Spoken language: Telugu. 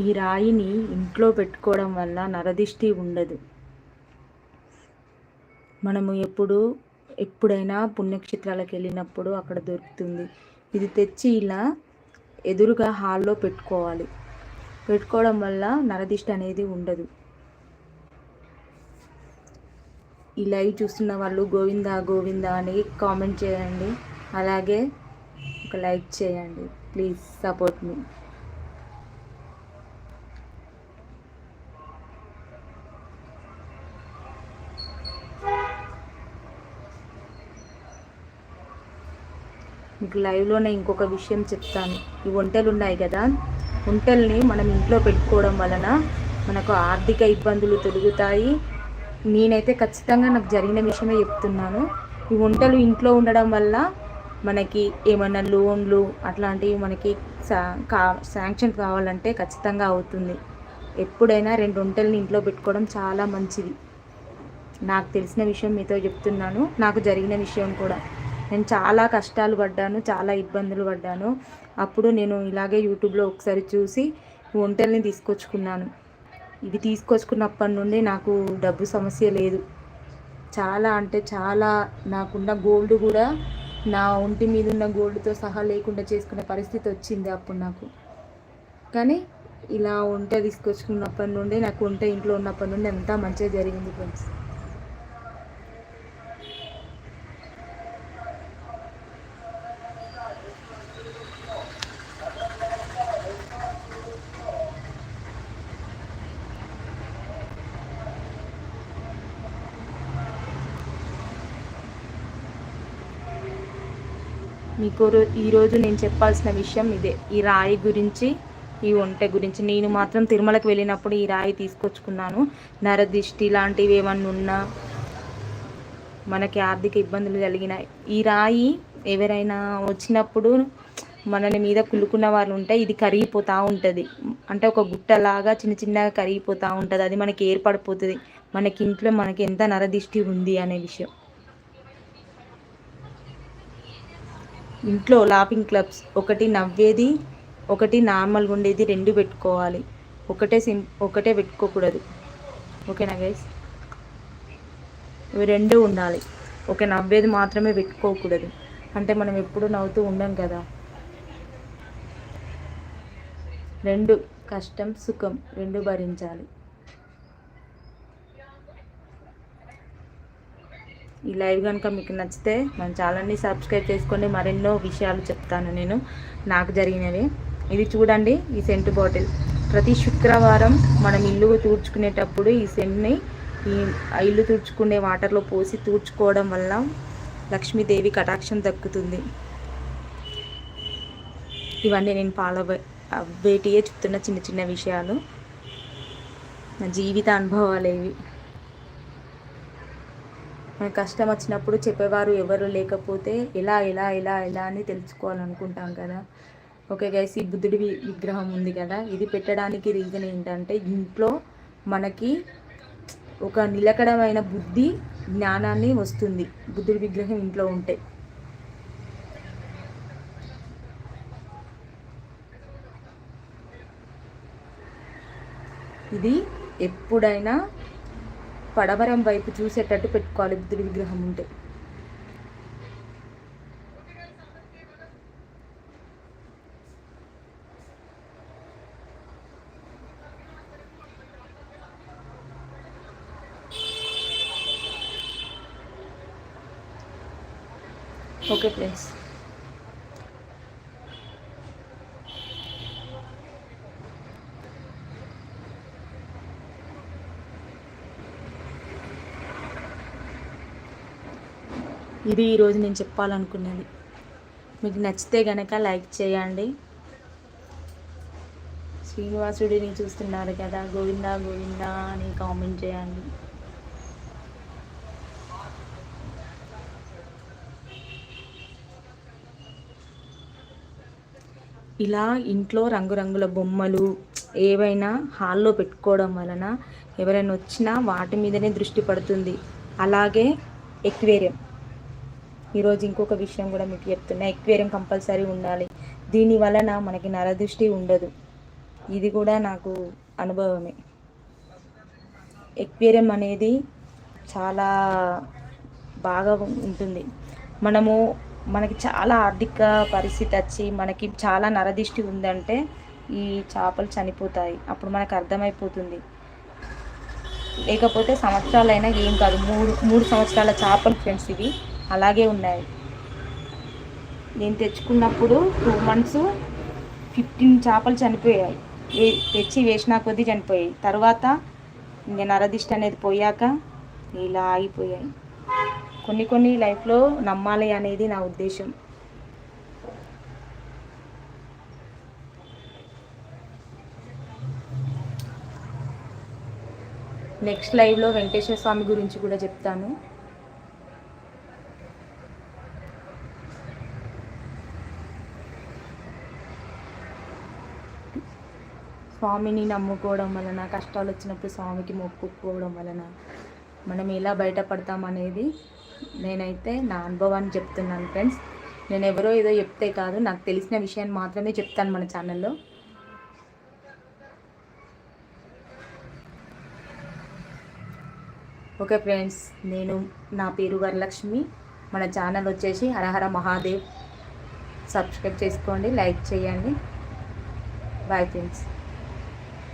ఈ రాయిని ఇంట్లో పెట్టుకోవడం వల్ల నరదిష్టి ఉండదు. మనము ఎప్పుడు ఎప్పుడైనా పుణ్యక్షేత్రాలకు వెళ్ళినప్పుడు అక్కడ దొరుకుతుంది. ఇది తెచ్చి ఇలా ఎదురుగా హాల్లో పెట్టుకోవాలి. పెట్టుకోవడం వల్ల నరదిష్టి అనేది ఉండదు. ఈ లైవ్ చూస్తున్న వాళ్ళు గోవిందా గోవిందా అని కామెంట్ చేయండి. అలాగే ఒక లైక్ చేయండి. Please support me. మీకు లైవ్లోనే ఇంకొక విషయం చెప్తాను. ఈ వంటలు ఉన్నాయి కదా? వంటల్ని మనం ఇంట్లో పెట్టుకోవడం వలన మనకు ఆర్థిక ఇబ్బందులు తొలుగుతాయి. నేనైతే ఖచ్చితంగా నాకు జరిగిన విషయమే చెప్తున్నాను. ఈ వంటలు ఇంట్లో ఉండడం వల్ల మనకి ఏమైనా లోన్లు అట్లాంటివి మనకి కా శాంక్షన్ కావాలంటే ఖచ్చితంగా అవుతుంది. ఎప్పుడైనా రెండు వంటల్ని ఇంట్లో పెట్టుకోవడం చాలా మంచిది. నాకు తెలిసిన విషయం మీతో చెప్తున్నాను. నాకు జరిగిన విషయం కూడా. నేను చాలా కష్టాలు పడ్డాను చాలా ఇబ్బందులు పడ్డాను. అప్పుడు నేను ఇలాగే యూట్యూబ్లో ఒకసారి చూసి వంటల్ని తీసుకొచ్చుకున్నాను. ఇవి తీసుకొచ్చుకున్నప్పటి నుండి నాకు డబ్బు సమస్య లేదు. చాలా అంటే చాలా నాకున్న గోల్డ్ కూడా నా ఒంటి మీద ఉన్న గోల్డ్తో సహా లేకుండా చేసుకునే పరిస్థితి వచ్చింది అప్పుడు నాకు. కానీ ఇలా వంట తీసుకొచ్చుకున్నప్పటి నుండి నాకు వంట ఇంట్లో ఉన్నప్పటి నుండి అంతా మంచిగా జరిగింది ఫ్రెండ్స్. మీకు ఈరోజు నేను చెప్పాల్సిన విషయం ఇదే. ఈ రాయి గురించి ఈ వంట గురించి. నేను మాత్రం తిరుమలకి వెళ్ళినప్పుడు ఈ రాయి తీసుకొచ్చుకున్నాను. నరదిష్టి లాంటివి ఏమన్నా ఉన్నా మనకి ఆర్థిక ఇబ్బందులు కలిగిన ఈ రాయి ఎవరైనా వచ్చినప్పుడు మనని మీద కులుకున్న వాళ్ళు ఉంటే ఇది కరిగిపోతూ ఉంటుంది. అంటే ఒక గుట్టలాగా చిన్న చిన్నగా కరిగిపోతూ ఉంటుంది. అది మనకి ఏర్పడిపోతుంది. మనకి ఇంట్లో మనకి ఎంత నరదిష్టి ఉంది అనే విషయం. ఇంట్లో లాఫింగ్ క్లబ్స్ ఒకటి నవ్వేది ఒకటి నార్మల్గా ఉండేది రెండు పెట్టుకోవాలి. ఒకటే సిం ఒకటే పెట్టుకోకూడదు. ఓకేనా గైస్? ఇవి రెండు ఉండాలి. ఓకే నవ్వేది మాత్రమే పెట్టుకోకూడదు. అంటే మనం ఎప్పుడు నవ్వుతూ ఉండం కదా. రెండు కష్టం సుఖం రెండు భరించాలి. ఈ లైవ్ కనుక మీకు నచ్చితే మన ఛానల్ని సబ్స్క్రైబ్ చేసుకోండి. మరెన్నో విషయాలు చెప్తాను నేను. నాకు జరిగినవి. ఇది చూడండి ఈ సెంటు బాటిల్. ప్రతి శుక్రవారం మనం ఇల్లు తూడ్చుకునేటప్పుడు ఈ సెంట్ని ఈ ఇల్లు తుడుచుకునే వాటర్లో పోసి తూడ్చుకోవడం వల్ల లక్ష్మీదేవి కటాక్షం దక్కుతుంది. ఇవన్నీ నేను ఫాలో వేటియే చెప్తున్న చిన్న చిన్న విషయాలు. నా జీవిత అనుభవాలు ఇవి. కష్టం వచ్చినప్పుడు చెప్పేవారు ఎవరు లేకపోతే ఎలా ఎలా ఎలా ఎలా అని తెలుసుకోవాలనుకుంటాం కదా. ఓకే గైస్ ఈ బుద్ధుడి విగ్రహం ఉంది కదా. ఇది పెట్టడానికి రీజన్ ఏంటంటే ఇంట్లో మనకి ఒక నిలకడమైన బుద్ధి జ్ఞానాన్ని వస్తుంది. బుద్ధుడి విగ్రహం ఇంట్లో ఉంటే. ఇది ఎప్పుడైనా పడవరం వైపు చూసేటట్టు పెట్టుకోవాలి బుద్ధుడి విగ్రహం ఉంటే. ఓకే ఫ్రెండ్స్ ఇది ఈరోజు నేను చెప్పాలనుకున్నది. మీకు నచ్చితే గనక లైక్ చేయండి. శ్రీనివాసుడిని చూస్తున్నారు కదా గోవిందా గోవిందా అని కామెంట్ చేయండి. ఇలా ఇంట్లో రంగురంగుల బొమ్మలు ఏవైనా హాల్లో పెట్టుకోవడం వలన ఎవరైనా వచ్చినా వాటి మీదనే దృష్టి పడుతుంది. అలాగే ఎక్వేరియం. ఈరోజు ఇంకొక విషయం కూడా మీకు చెప్తున్నా. ఎక్వేరియం కంపల్సరీ ఉండాలి. దీని వలన మనకి నరదృష్టి ఉండదు. ఇది కూడా నాకు అనుభవమే. ఎక్వేరియం అనేది చాలా బాగా ఉంటుంది. మనము మనకి చాలా ఆర్థిక పరిస్థితి వచ్చి మనకి చాలా నరదిష్టి ఉందంటే ఈ చేపలు చనిపోతాయి. అప్పుడు మనకు అర్థమైపోతుంది. లేకపోతే సంవత్సరాలైనా ఏం కాదు. మూడు మూడు సంవత్సరాల చేపలు ఫ్రెండ్స్ ఇవి. అలాగే ఉన్నాయి. నేను తెచ్చుకున్నప్పుడు టూ మంత్స్ ఫిఫ్టీన్ చేపలు చనిపోయాయి. తెచ్చి వేసిన కొద్దీ చనిపోయాయి. తర్వాత నేను అరదిష్ట అనేది పోయాక ఇలా ఆగిపోయాయి. కొన్ని కొన్ని లైఫ్లో నమ్మాలి అనేది నా ఉద్దేశం. నెక్స్ట్ లైవ్లో వెంకటేశ్వర స్వామి గురించి కూడా చెప్తాను. స్వామిని నమ్ముకోవడం వలన కష్టాలు వచ్చినప్పుడు స్వామికి మొక్కుకోవడం వలన మనం ఎలా బయటపడతాం అనేది నేనైతే నా అనుభవాన్ని చెప్తున్నాను ఫ్రెండ్స్. నేను ఎవరో ఏదో చెప్తే కాదు నాకు తెలిసిన విషయాన్ని మాత్రమే చెప్తాను మన ఛానల్లో. ఓకే ఫ్రెండ్స్ నేను నా పేరు వరలక్ష్మి. మన ఛానల్ వచ్చేసి హరహర మహాదేవ్. సబ్స్క్రైబ్ చేసుకోండి లైక్ చేయండి. Bye friends.